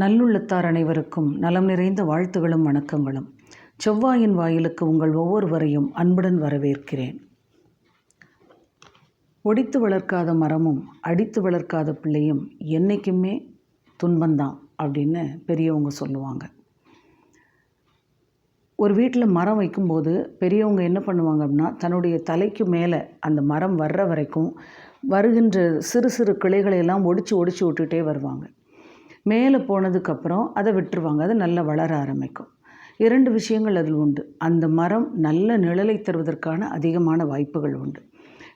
நல்லுள்ளத்தார் அனைவருக்கும் நலம் நிறைந்த வாழ்த்துகளும் வணக்கங்களும். செவ்வாயின் வாயிலுக்கு உங்கள் ஒவ்வொருவரையும் அன்புடன் வரவேற்கிறேன். ஒடித்து வளர்க்காத மரமும் அடித்து வளர்க்காத பிள்ளையும் என்றைக்குமே துன்பந்தான் அப்படின்னு பெரியவங்க சொல்லுவாங்க. ஒரு வீட்டில் மரம் வைக்கும்போது பெரியவங்க என்ன பண்ணுவாங்க அப்படின்னா தன்னுடைய தலைக்கு மேலே அந்த மரம் வர்ற வரைக்கும் வருகின்ற சிறு சிறு கிளைகளையெல்லாம் ஒடிச்சு ஒடிச்சு விட்டுட்டே வருவாங்க. மேலே போனதுக்கப்புறம் அதை விட்டுருவாங்க. அது நல்லா வளர ஆரம்பிக்கும். இரண்டு விஷயங்கள் அதில் உண்டு. அந்த மரம் நல்ல நிழலை தருவதற்கான அதிகமான வாய்ப்புகள் உண்டு.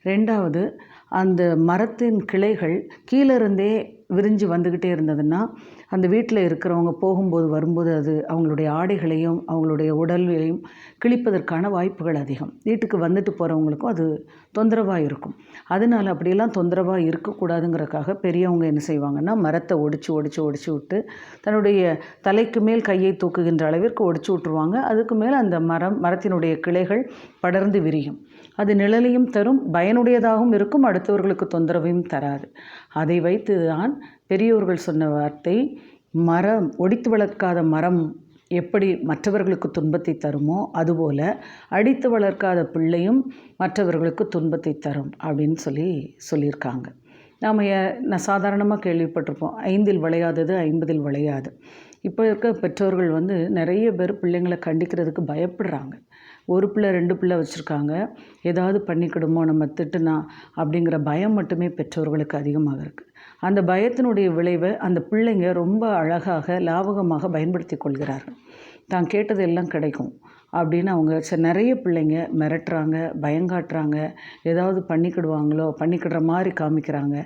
ரெண்டாவது அந்த மரத்தின் கிளைகள் கீழே இருந்தே விரிஞ்சு வந்துக்கிட்டே இருந்ததுன்னா அந்த வீட்டில் இருக்கிறவங்க போகும்போது வரும்போது அது அவங்களுடைய ஆடைகளையும் அவங்களுடைய உடலையும் கிழிப்பதற்கான வாய்ப்புகள் அதிகம். வீட்டுக்கு வந்துட்டு போகிறவங்களுக்கும் அது தொந்தரவாக இருக்கும். அதனால் அப்படியெல்லாம் தொந்தரவாக இருக்கக்கூடாதுங்கிறக்காக பெரியவங்க என்ன செய்வாங்கன்னா மரத்தை ஒடிச்சு ஒடிச்சு ஒடிச்சு விட்டு தன்னுடைய தலைக்கு மேல் கையை தூக்குகின்ற அளவிற்கு ஒடிச்சு விட்ருவாங்க அதுக்கு மேல் அந்த மரம் மரத்தினுடைய கிளைகள் படர்ந்து விரியும். அது நிழலையும் தரும் பயனுடையதாகவும் இருக்கும் அடுத்தவர்களுக்கு தொந்தரவையும் தராது. அதை வைத்து தான் பெரியோர்கள் சொன்ன வார்த்தை மரம் ஒடித்து வளர்க்காத மரம் எப்படி மற்றவர்களுக்கு துன்பத்தை தருமோ அதுபோல் அடித்து வளர்க்காத பிள்ளையும் மற்றவர்களுக்கு துன்பத்தை தரும் அப்படின்னு சொல்லி சொல்லியிருக்காங்க. நாம் நான் சாதாரணமாக கேள்விப்பட்டிருப்போம். ஐந்தில் விளையாதது ஐம்பதில் விளையாது. இப்போ இருக்க பெற்றோர்கள் வந்து நிறைய பேர் பிள்ளைங்களை கண்டிக்கிறதுக்கு பயப்படுறாங்க. ஒரு பிள்ளை ரெண்டு பிள்ளை வச்சுருக்காங்க. ஏதாவது பண்ணிக்கிடுமோ நம்ம திட்டுனா அப்படிங்கிற பயம் மட்டுமே பெற்றோர்களுக்கு அதிகமாக இருக்குது அந்த பயத்தினுடைய விளைவை அந்த பிள்ளைங்க ரொம்ப அழகாக லாபகமாக பயன்படுத்தி கொள்கிறார்கள் தான் கேட்டது எல்லாம் கிடைக்கும் அப்படின்னு அவங்க சரி நிறைய பிள்ளைங்க மிரட்டுறாங்க பயங்காட்டுறாங்க. ஏதாவது பண்ணிக்கிடுவாங்களோ பண்ணிக்கிடுற மாதிரி காமிக்கிறாங்க.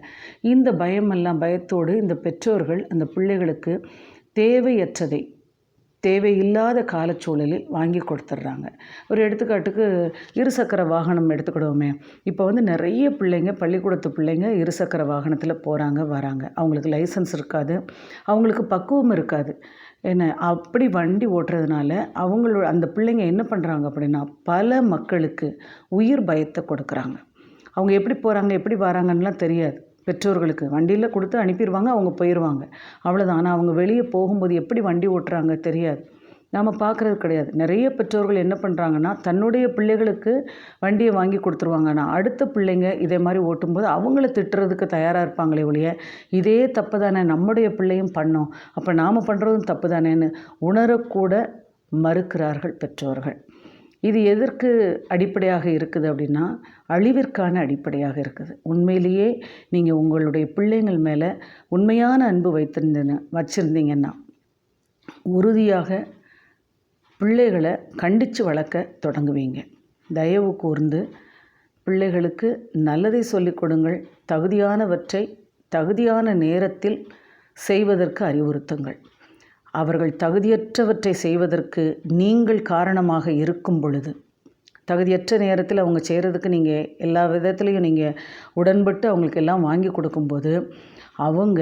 இந்த பயமெல்லாம் பயத்தோடு இந்த பெற்றோர்கள் அந்த பிள்ளைகளுக்கு தேவையற்றதை தேவையில்லாத காலச்சூழலில் வாங்கி கொடுத்துட்றாங்க. ஒரு எடுத்துக்காட்டுக்கு இருசக்கர வாகனம் எடுத்துக்கிடுவோமே இப்போ வந்து நிறைய பிள்ளைங்க பள்ளிக்கூடத்து பிள்ளைங்க இருசக்கர வாகனத்தில் போகிறாங்க வராங்க. அவங்களுக்கு லைசன்ஸ் இருக்காது அவங்களுக்கு பக்குவம் இருக்காது. என்ன அப்படி வண்டி ஓட்டுறதுனால அவங்களோட அந்த பிள்ளைங்க என்ன பண்ணுறாங்க அப்படின்னா பல மக்களுக்கு உயிர் பயத்தை கொடுக்குறாங்க. அவங்க எப்படி போகிறாங்க எப்படி வராங்கன்னெலாம் தெரியாது. பெற்றோர்களுக்கு. வண்டியில் கொடுத்து அனுப்பிடுவாங்க அவங்க போயிடுவாங்க அவ்வளோதான் ஆனால் அவங்க வெளியே போகும்போது எப்படி வண்டி ஓட்டுறாங்க தெரியாது. நாம் பார்க்குறது கிடையாது. நிறைய பெற்றோர்கள் என்ன பண்ணுறாங்கன்னா தன்னுடைய பிள்ளைகளுக்கு வண்டியை வாங்கி கொடுத்துருவாங்க. ஆனால் அடுத்த பிள்ளைங்க இதே மாதிரி ஓட்டும்போது அவங்கள திட்டுறதுக்கு தயாராக இருப்பாங்களே ஒழிய இதே தப்பு தானே நம்முடைய பிள்ளையும் பண்ணோம். அப்போ நாம் பண்ணுறதும் தப்பு தானேன்னு உணரக்கூட மறுக்கிறார்கள் பெற்றோர்கள். இது எதற்கு அடிப்படையாக இருக்குது அப்படின்னா அழிவிற்கான அடிப்படையாக இருக்குது. உண்மையிலேயே நீங்கள் உங்களுடைய பிள்ளைங்கள் மேலே உண்மையான அன்பு வைத்திருந்தன வச்சுருந்தீங்கன்னா உறுதியாக பிள்ளைகளை கண்டித்து வளர்க்க தொடங்குவீங்க. தயவு கூர்ந்து பிள்ளைகளுக்கு நல்லதை சொல்லிக் கொடுங்கள் தகுதியானவற்றை தகுதியான நேரத்தில் செய்வதற்கு அறிவுறுத்துங்கள். அவர்கள் தகுதியற்றவற்றை செய்வதற்கு நீங்கள் காரணமாக இருக்கும் பொழுது தகுதியற்ற நேரத்தில் அவங்க செய்கிறதுக்கு நீங்கள் எல்லா விதத்துலேயும் நீங்கள் உடன்பட்டு அவங்களுக்கு எல்லாம் வாங்கி கொடுக்கும்போது அவங்க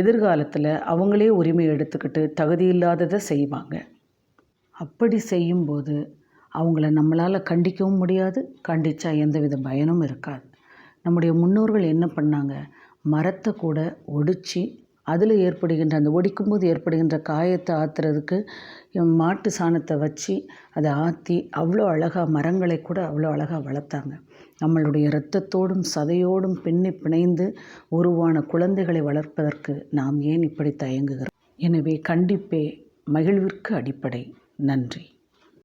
எதிர்காலத்தில் அவங்களே உரிமை எடுத்துக்கிட்டு தகுதியில்லாததை செய்வாங்க. அப்படி செய்யும்போது அவங்கள நம்மளால் கண்டிக்கவும் முடியாது கண்டித்தா எந்தவித பயனும் இருக்காது. நம்முடைய முன்னோர்கள் என்ன பண்ணாங்க? மரத்தை கூட ஒடித்து அதில் ஏற்படுகின்ற அந்த ஒடிக்கும்போது ஏற்படுகின்ற காயத்தை ஆற்றுறதுக்கு மாட்டு சாணத்தை வச்சு அதை ஆற்றி அவ்வளோ அழகாக மரங்களை கூட அவ்வளோ அழகாக வளர்த்தாங்க. நம்மளுடைய இரத்தத்தோடும் சதையோடும் பின்னி பிணைந்து உருவான குழந்தைகளை வளர்ப்பதற்கு நாம் ஏன் இப்படி தயங்குகிறோம்? எனவே கண்டிப்பே மகிழ்விற்கு அடிப்படை. நன்றி.